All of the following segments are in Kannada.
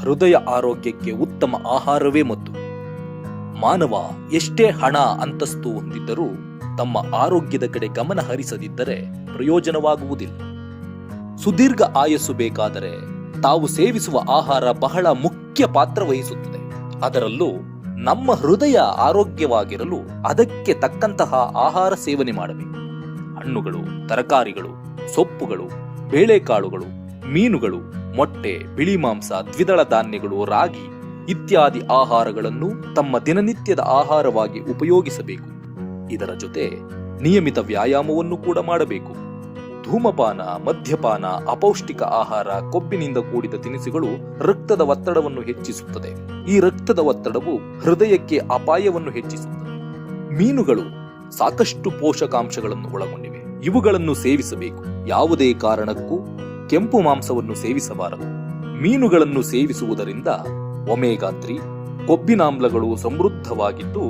ಹೃದಯ ಆರೋಗ್ಯಕ್ಕೆ ಉತ್ತಮ ಆಹಾರವೇ ಮತ್ತು ಮಾನವ ಎಷ್ಟೇ ಹಣ, ಅಂತಸ್ತು ಹೊಂದಿದ್ದರೂ ತಮ್ಮ ಆರೋಗ್ಯದ ಕಡೆ ಗಮನ ಹರಿಸದಿದ್ದರೆ ಪ್ರಯೋಜನವಾಗುವುದಿಲ್ಲ. ಸುದೀರ್ಘ ಆಯಸ್ಸು ಬೇಕಾದರೆ ತಾವು ಸೇವಿಸುವ ಆಹಾರ ಬಹಳ ಮುಖ್ಯ ಪಾತ್ರ ವಹಿಸುತ್ತದೆ. ಅದರಲ್ಲೂ ನಮ್ಮ ಹೃದಯ ಆರೋಗ್ಯವಾಗಿರಲು ಅದಕ್ಕೆ ತಕ್ಕಂತಹ ಆಹಾರ ಸೇವನೆ ಮಾಡಬೇಕು. ಹಣ್ಣುಗಳು, ತರಕಾರಿಗಳು, ಸೊಪ್ಪುಗಳು, ಬೇಳೆಕಾಳುಗಳು, ಮೀನುಗಳು ಮೊಟ್ಟೆ, ಬಿಳಿ ಮಾಂಸ, ದ್ವಿದಳ ಧಾನ್ಯಗಳು, ರಾಗಿ ಇತ್ಯಾದಿ ಆಹಾರಗಳನ್ನು ತಮ್ಮ ದಿನನಿತ್ಯದ ಆಹಾರವಾಗಿ ಉಪಯೋಗಿಸಬೇಕು. ಇದರ ಜೊತೆ ನಿಯಮಿತ ವ್ಯಾಯಾಮವನ್ನು ಕೂಡ ಮಾಡಬೇಕು. ಧೂಮಪಾನ, ಮದ್ಯಪಾನ, ಅಪೌಷ್ಟಿಕ ಆಹಾರ, ಕೊಬ್ಬಿನಿಂದ ಕೂಡಿದ ತಿನಿಸುಗಳು ರಕ್ತದ ಒತ್ತಡವನ್ನು ಹೆಚ್ಚಿಸುತ್ತದೆ. ಈ ರಕ್ತದ ಒತ್ತಡವು ಹೃದಯಕ್ಕೆ ಅಪಾಯವನ್ನು ಹೆಚ್ಚಿಸುತ್ತದೆ. ಮೀನುಗಳು ಸಾಕಷ್ಟು ಪೋಷಕಾಂಶಗಳನ್ನು ಒಳಗೊಂಡಿವೆ. ಇವುಗಳನ್ನು ಸೇವಿಸಬೇಕು. ಯಾವುದೇ ಕಾರಣಕ್ಕೂ ಕೆಂಪು ಮಾಂಸವನ್ನು ಸೇವಿಸಬಾರದು. ಮೀನುಗಳನ್ನು ಸೇವಿಸುವುದರಿಂದ ಒಮೇಗಾ ತ್ರೀ ಕೊಬ್ಬಿನಾಮ್ಲಗಳು ಸಮೃದ್ಧವಾಗಿದ್ದು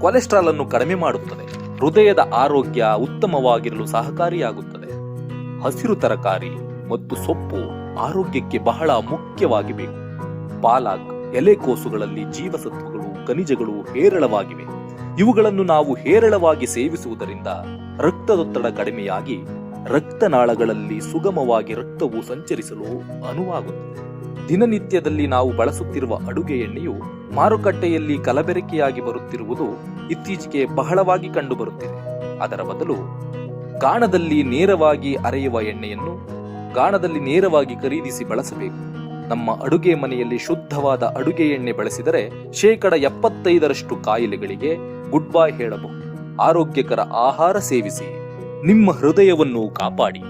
ಕೊಲೆಸ್ಟ್ರಾಲ್ ಅನ್ನು ಕಡಿಮೆ ಮಾಡುತ್ತದೆ. ಹೃದಯದ ಆರೋಗ್ಯ ಉತ್ತಮವಾಗಿರಲು ಸಹಕಾರಿಯಾಗುತ್ತದೆ. ಹಸಿರು ತರಕಾರಿ ಮತ್ತು ಸೊಪ್ಪು ಆರೋಗ್ಯಕ್ಕೆ ಬಹಳ ಮುಖ್ಯವಾಗಿ ಬೇಕು ಪಾಲಾಕ್ ಎಲೆಕೋಸುಗಳಲ್ಲಿ ಜೀವಸತ್ವಗಳು, ಖನಿಜಗಳು ಹೇರಳವಾಗಿವೆ. ಇವುಗಳನ್ನು ನಾವು ಹೇರಳವಾಗಿ ಸೇವಿಸುವುದರಿಂದ ರಕ್ತದೊತ್ತಡ ಕಡಿಮೆಯಾಗಿ ರಕ್ತನಾಳಗಳಲ್ಲಿ ಸುಗಮವಾಗಿ ರಕ್ತವು ಸಂಚರಿಸಲು ಅನುವಾಗುತ್ತದೆ. ದಿನನಿತ್ಯದಲ್ಲಿ ನಾವು ಬಳಸುತ್ತಿರುವ ಅಡುಗೆ ಎಣ್ಣೆಯು ಮಾರುಕಟ್ಟೆಯಲ್ಲಿ ಕಲಬೆರಕೆಯಾಗಿ ಬರುತ್ತಿರುವುದು ಇತ್ತೀಚೆಗೆ ಬಹಳವಾಗಿ ಕಂಡುಬರುತ್ತಿದೆ. ಅದರ ಬದಲು ಗಾಣದಲ್ಲಿ ನೇರವಾಗಿ ಅರೆಯುವ ಎಣ್ಣೆಯನ್ನು ಗಾಣದಲ್ಲಿ ನೇರವಾಗಿ ಖರೀದಿಸಿ ಬಳಸಬೇಕು. ನಮ್ಮ ಅಡುಗೆ ಮನೆಯಲ್ಲಿ ಶುದ್ಧವಾದ ಅಡುಗೆ ಎಣ್ಣೆ ಬಳಸಿದರೆ ಶೇಕಡ ಎಪ್ಪತ್ತೈದರಷ್ಟು ಕಾಯಿಲೆಗಳಿಗೆ ಗುಡ್ ಬೈ ಹೇಳಬಹುದು. ಆರೋಗ್ಯಕರ ಆಹಾರ ಸೇವಿಸಿ. ನಿಮ್ಮ ಹೃದಯವನ್ನು ಕಾಪಾಡಿ.